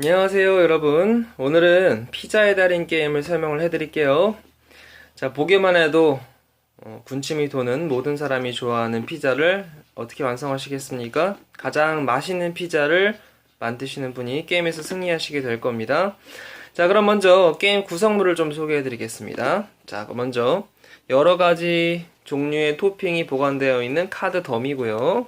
안녕하세요 여러분. 오늘은 피자의 달인 게임을 설명을 해드릴게요. 자 보기만 해도 어, 군침이 도는 모든 사람이 좋아하는 피자를 어떻게 완성하시겠습니까? 가장 맛있는 피자를 만드시는 분이 게임에서 승리하시게 될 겁니다. 자 그럼 먼저 게임 구성물을 좀 소개해 드리겠습니다. 자 먼저 여러가지 종류의 토핑이 보관되어 있는 카드 덤이고요.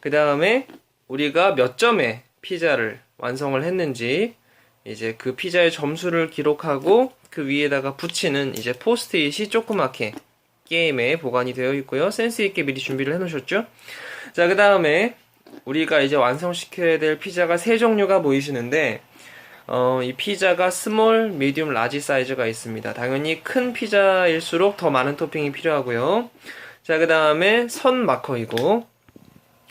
그 다음에 우리가 몇 점의 피자를 완성을 했는지 이제 그 피자의 점수를 기록하고 그 위에다가 붙이는 이제 포스트잇이 조그맣게 게임에 보관이 되어 있고요. 센스 있게 미리 준비를 해 놓으셨죠? 자, 그 다음에 우리가 이제 완성시켜야 될 피자가 세 종류가 보이시는데 어, 이 피자가 스몰, 미디움, 라지 사이즈가 있습니다. 당연히 큰 피자일수록 더 많은 토핑이 필요하고요. 자, 그 다음에 선 마커이고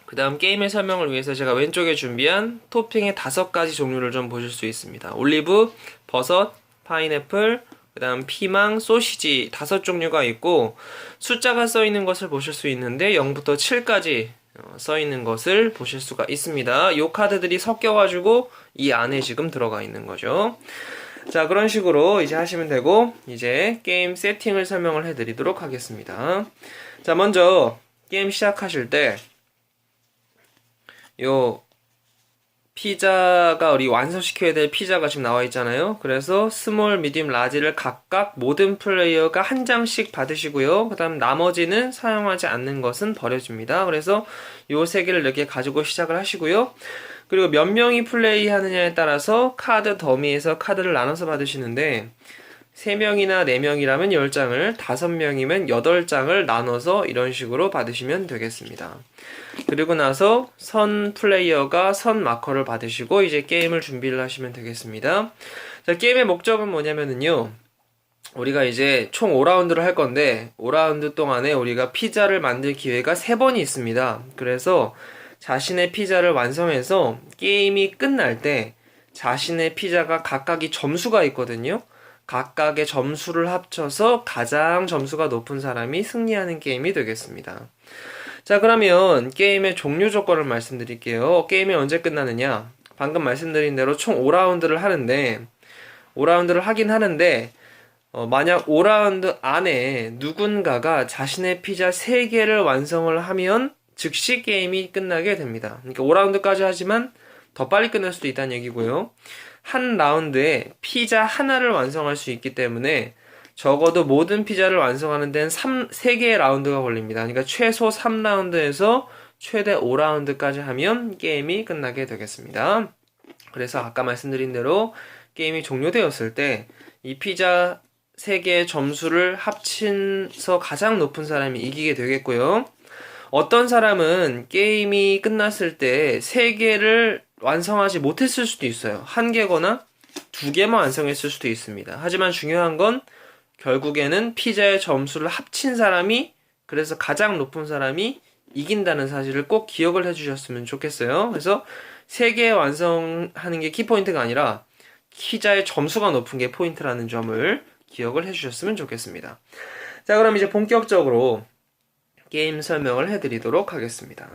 그 다음 게임의 설명을 위해서 제가 왼쪽에 준비한 토핑의 다섯 가지 종류를 좀 보실 수 있습니다. 올리브, 버섯, 파인애플, 그 다음 피망, 소시지 다섯 종류가 있고 숫자가 써 있는 것을 보실 수 있는데 0부터 7까지 어, 써 있는 것을 보실 수가 있습니다. 이 카드들이 섞여가지고 이 안에 지금 들어가 있는 거죠. 자, 그런 식으로 이제 하시면 되고, 이제 게임 세팅을 설명을 해드리도록 하겠습니다. 자, 먼저 게임 시작하실 때, 요 피자가 우리 완성시켜야 될 피자가 지금 나와 있잖아요. 그래서 스몰, 미디움, 라지를 각각 모든 플레이어가 한 장씩 받으시고요. 그 다음 나머지는 사용하지 않는 것은 버려집니다. 그래서 요 세 개를 이렇게 가지고 시작을 하시고요. 그리고 몇 명이 플레이 하느냐에 따라서 카드 더미에서 카드를 나눠서 받으시는데 3명이나 4명이라면 10장을, 5명이면 8장을 나눠서 이런 식으로 받으시면 되겠습니다. 그리고 나서 선 플레이어가 선 마커를 받으시고 이제 게임을 준비를 하시면 되겠습니다. 자, 게임의 목적은 뭐냐면은요. 우리가 이제 총 5라운드를 할 건데 5라운드 동안에 우리가 피자를 만들 기회가 3번이 있습니다. 그래서 자신의 피자를 완성해서 게임이 끝날 때 자신의 피자가 각각이 점수가 있거든요. 각각의 점수를 합쳐서 가장 점수가 높은 사람이 승리하는 게임이 되겠습니다. 자, 그러면 게임의 종료 조건을 말씀드릴게요. 게임이 언제 끝나느냐? 방금 말씀드린 대로 총 5라운드를 하는데, 5라운드를 하긴 하는데, 어, 만약 5라운드 안에 누군가가 자신의 피자 3개를 완성을 하면 즉시 게임이 끝나게 됩니다. 그러니까 5라운드까지 하지만 더 빨리 끝날 수도 있다는 얘기고요. 한 라운드에 피자 하나를 완성할 수 있기 때문에 적어도 모든 피자를 완성하는 데는 3, 3개의 라운드가 걸립니다. 그러니까 최소 3라운드에서 최대 5라운드까지 하면 게임이 끝나게 되겠습니다. 그래서 아까 말씀드린 대로 게임이 종료되었을 때 이 피자 3개의 점수를 합친서 가장 높은 사람이 이기게 되겠고요. 어떤 사람은 게임이 끝났을 때 3개를 완성하지 못했을 수도 있어요. 한 개거나 두 개만 완성했을 수도 있습니다. 하지만 중요한 건 결국에는 피자의 점수를 합친 사람이 그래서 가장 높은 사람이 이긴다는 사실을 꼭 기억을 해주셨으면 좋겠어요. 그래서 세 개 완성하는 게 키포인트가 아니라 피자의 점수가 높은 게 포인트라는 점을 기억을 해주셨으면 좋겠습니다. 자, 그럼 이제 본격적으로 게임 설명을 해드리도록 하겠습니다.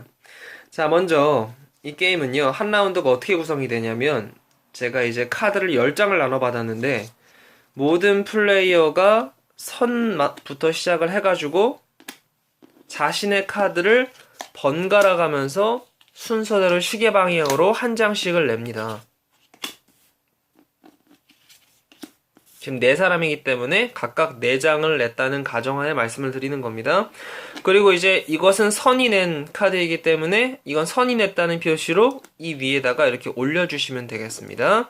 자, 먼저 이 게임은요, 한 라운드가 어떻게 구성이 되냐면, 제가 이제 카드를 10장을 나눠 받았는데, 모든 플레이어가 선부터 시작을 해가지고, 자신의 카드를 번갈아 가면서 순서대로 시계 방향으로 한 장씩을 냅니다. 지금 네 사람이기 때문에 각각 네 장을 냈다는 가정하에 말씀을 드리는 겁니다. 그리고 이제 이것은 선이 낸 카드이기 때문에 이건 선이 냈다는 표시로 이 위에다가 이렇게 올려주시면 되겠습니다.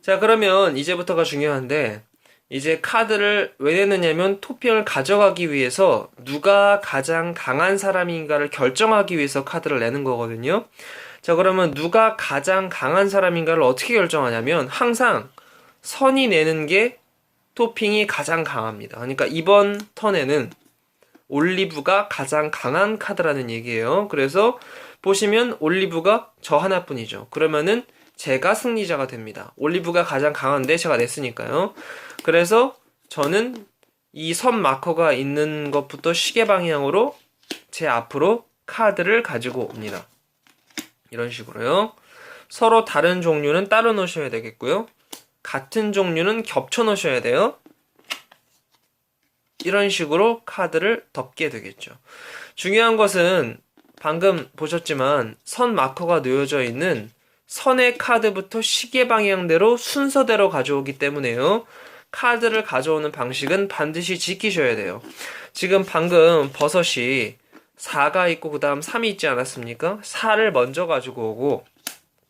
자, 그러면 이제부터가 중요한데 이제 카드를 왜 내느냐면 토핑을 가져가기 위해서 누가 가장 강한 사람인가를 결정하기 위해서 카드를 내는 거거든요. 자, 그러면 누가 가장 강한 사람인가를 어떻게 결정하냐면 항상 선이 내는 게 토핑이 가장 강합니다. 그러니까 이번 턴에는 올리브가 가장 강한 카드라는 얘기예요. 그래서 보시면 올리브가 저 하나뿐이죠. 그러면은 제가 승리자가 됩니다. 올리브가 가장 강한데 제가 냈으니까요. 그래서 저는 이 선 마커가 있는 것부터 시계 방향으로 제 앞으로 카드를 가지고 옵니다. 이런 식으로요. 서로 다른 종류는 따로 놓으셔야 되겠고요. 같은 종류는 겹쳐 놓으셔야 돼요. 이런 식으로 카드를 덮게 되겠죠. 중요한 것은 방금 보셨지만 선 마커가 놓여져 있는 선의 카드부터 시계 방향대로 순서대로 가져오기 때문에요. 카드를 가져오는 방식은 반드시 지키셔야 돼요. 지금 방금 버섯이 4가 있고 그 다음 3이 있지 않았습니까? 4를 먼저 가지고 오고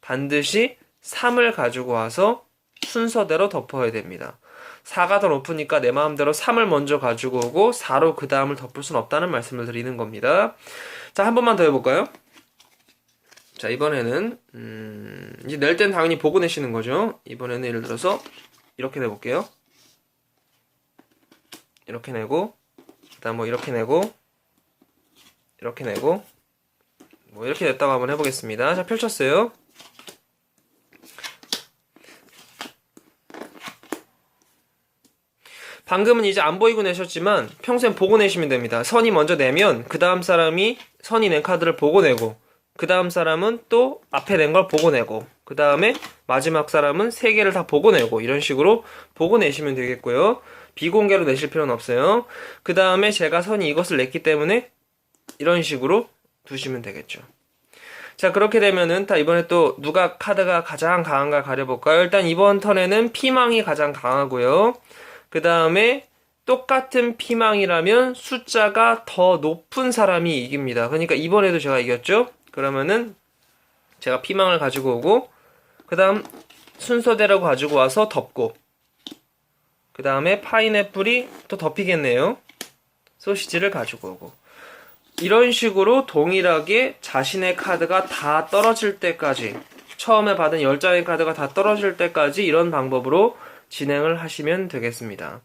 반드시 3을 가지고 와서 순서대로 덮어야 됩니다. 4가 더 높으니까 내 마음대로 3을 먼저 가지고 오고 4로 그 다음을 덮을 수는 없다는 말씀을 드리는 겁니다. 자, 한 번만 더 해볼까요? 자, 이번에는, 음, 이제 낼 땐 당연히 보고 내시는 거죠. 이번에는 예를 들어서 이렇게 내볼게요. 이렇게 내고, 그 다음 뭐 이렇게 내고, 이렇게 내고, 뭐 이렇게 냈다고 한번 해보겠습니다. 자, 펼쳤어요. 방금은 이제 안 보이고 내셨지만 평생 보고 내시면 됩니다. 선이 먼저 내면 그 다음 사람이 선이 낸 카드를 보고 내고 그 다음 사람은 또 앞에 낸 걸 보고 내고 그 다음에 마지막 사람은 세 개를 다 보고 내고 이런 식으로 보고 내시면 되겠고요. 비공개로 내실 필요는 없어요. 그 다음에 제가 선이 이것을 냈기 때문에 이런 식으로 두시면 되겠죠. 자 그렇게 되면은 다 이번에 또 누가 카드가 가장 강한가 가려볼까요? 일단 이번 턴에는 피망이 가장 강하고요. 그 다음에 똑같은 피망이라면 숫자가 더 높은 사람이 이깁니다. 그러니까 이번에도 제가 이겼죠? 그러면은 제가 피망을 가지고 오고 그 다음 순서대로 가지고 와서 덮고 그 다음에 파인애플이 또 덮이겠네요. 소시지를 가지고 오고 이런 식으로 동일하게 자신의 카드가 다 떨어질 때까지 처음에 받은 10장의 카드가 다 떨어질 때까지 이런 방법으로 진행을 하시면 되겠습니다.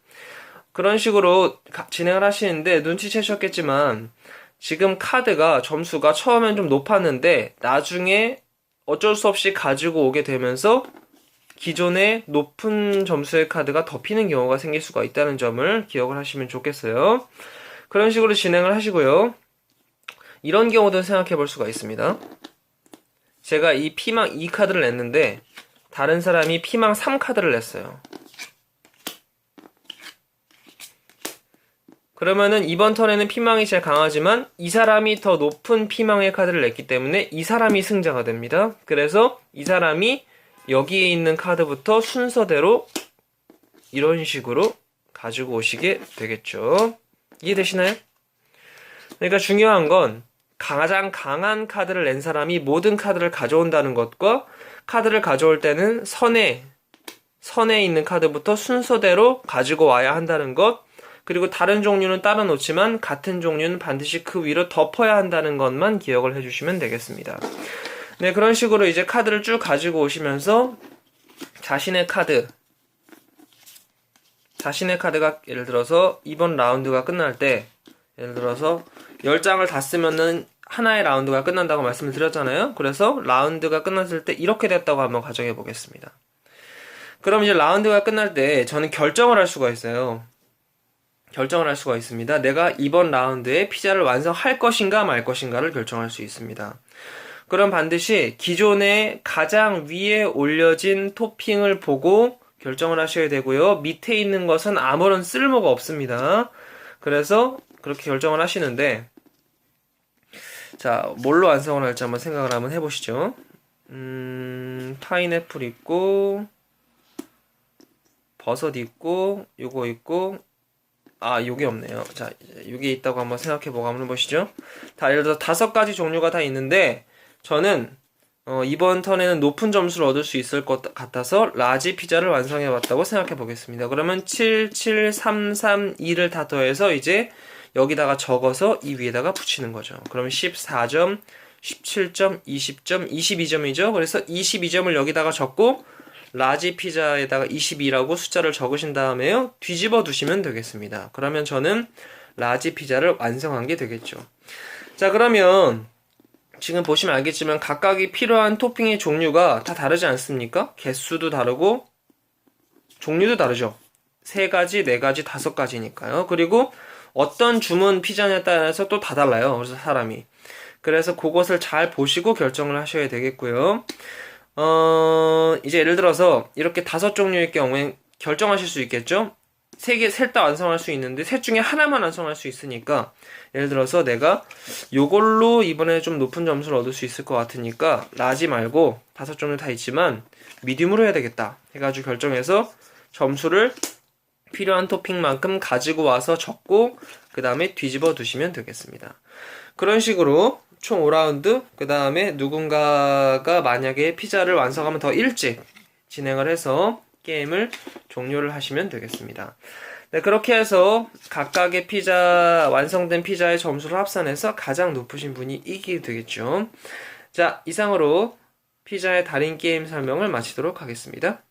그런 식으로 진행을 하시는데 눈치채셨겠지만 지금 카드가 점수가 처음엔 좀 높았는데 나중에 어쩔 수 없이 가지고 오게 되면서 기존의 높은 점수의 카드가 덮이는 경우가 생길 수가 있다는 점을 기억을 하시면 좋겠어요. 그런 식으로 진행을 하시고요. 이런 경우도 생각해 볼 수가 있습니다. 제가 이 피망 2 카드를 냈는데 다른 사람이 피망 3카드를 냈어요. 그러면은 이번 턴에는 피망이 제일 강하지만 이 사람이 더 높은 피망의 카드를 냈기 때문에 이 사람이 승자가 됩니다. 그래서 이 사람이 여기에 있는 카드부터 순서대로 이런 식으로 가지고 오시게 되겠죠. 이해되시나요? 그러니까 중요한 건 가장 강한 카드를 낸 사람이 모든 카드를 가져온다는 것과 카드를 가져올 때는 선에 선에 있는 카드부터 순서대로 가지고 와야 한다는 것 그리고 다른 종류는 따로 놓지만 같은 종류는 반드시 그 위로 덮어야 한다는 것만 기억을 해주시면 되겠습니다. 네, 그런 식으로 이제 카드를 쭉 가지고 오시면서 자신의 카드, 자신의 카드가 예를 들어서 이번 라운드가 끝날 때 예를 들어서 10장을 다 쓰면은 하나의 라운드가 끝난다고 말씀을 드렸잖아요. 그래서 라운드가 끝났을 때 이렇게 됐다고 한번 가정해 보겠습니다. 그럼 이제 라운드가 끝날 때 저는 결정을 할 수가 있어요. 결정을 할 수가 있습니다. 내가 이번 라운드에 피자를 완성할 것인가 말 것인가를 결정할 수 있습니다. 그럼 반드시 기존에 가장 위에 올려진 토핑을 보고 결정을 하셔야 되고요. 밑에 있는 것은 아무런 쓸모가 없습니다. 그래서 그렇게 결정을 하시는데 자 뭘로 완성을 할지 한번 생각을 한번 해보시죠. 음, 파인애플 있고 버섯 있고 요거 있고 아, 요게 없네요. 자, 요게 있다고 한번 생각해보고 한번 보시죠. 다, 예를 들어 다섯 가지 종류가 다 있는데, 저는, 어, 이번 턴에는 높은 점수를 얻을 수 있을 것 같아서, 라지 피자를 완성해봤다고 생각해보겠습니다. 그러면 7, 7, 3, 3, 2를 다 더해서 이제 여기다가 적어서 이 위에다가 붙이는 거죠. 그러면 14점, 17점, 20점, 22점이죠. 그래서 22점을 여기다가 적고, 라지 피자에다가 22라고 숫자를 적으신 다음에요. 뒤집어 두시면 되겠습니다. 그러면 저는 라지 피자를 완성한 게 되겠죠. 자, 그러면 지금 보시면 알겠지만 각각이 필요한 토핑의 종류가 다 다르지 않습니까? 개수도 다르고 종류도 다르죠. 세 가지, 네 가지, 다섯 가지니까요. 그리고 어떤 주문 피자냐에 따라서 또 다 달라요. 그래서 사람이. 그래서 그것을 잘 보시고 결정을 하셔야 되겠고요. 어, 이제 예를 들어서 이렇게 다섯 종류의 경우에 결정하실 수 있겠죠? 세 개, 셋 다 완성할 수 있는데 셋 중에 하나만 완성할 수 있으니까 예를 들어서 내가 요걸로 이번에 좀 높은 점수를 얻을 수 있을 것 같으니까 라지 말고 다섯 종류 다 있지만 미디움으로 해야 되겠다 해가지고 결정해서 점수를 필요한 토핑만큼 가지고 와서 적고 그 다음에 뒤집어 두시면 되겠습니다. 그런 식으로 총 5라운드 그 다음에 누군가가 만약에 피자를 완성하면 더 일찍 진행을 해서 게임을 종료를 하시면 되겠습니다. 네, 그렇게 해서 각각의 피자, 완성된 피자의 점수를 합산해서 가장 높으신 분이 이기게 되겠죠. 자, 이상으로 피자의 달인 게임 설명을 마치도록 하겠습니다.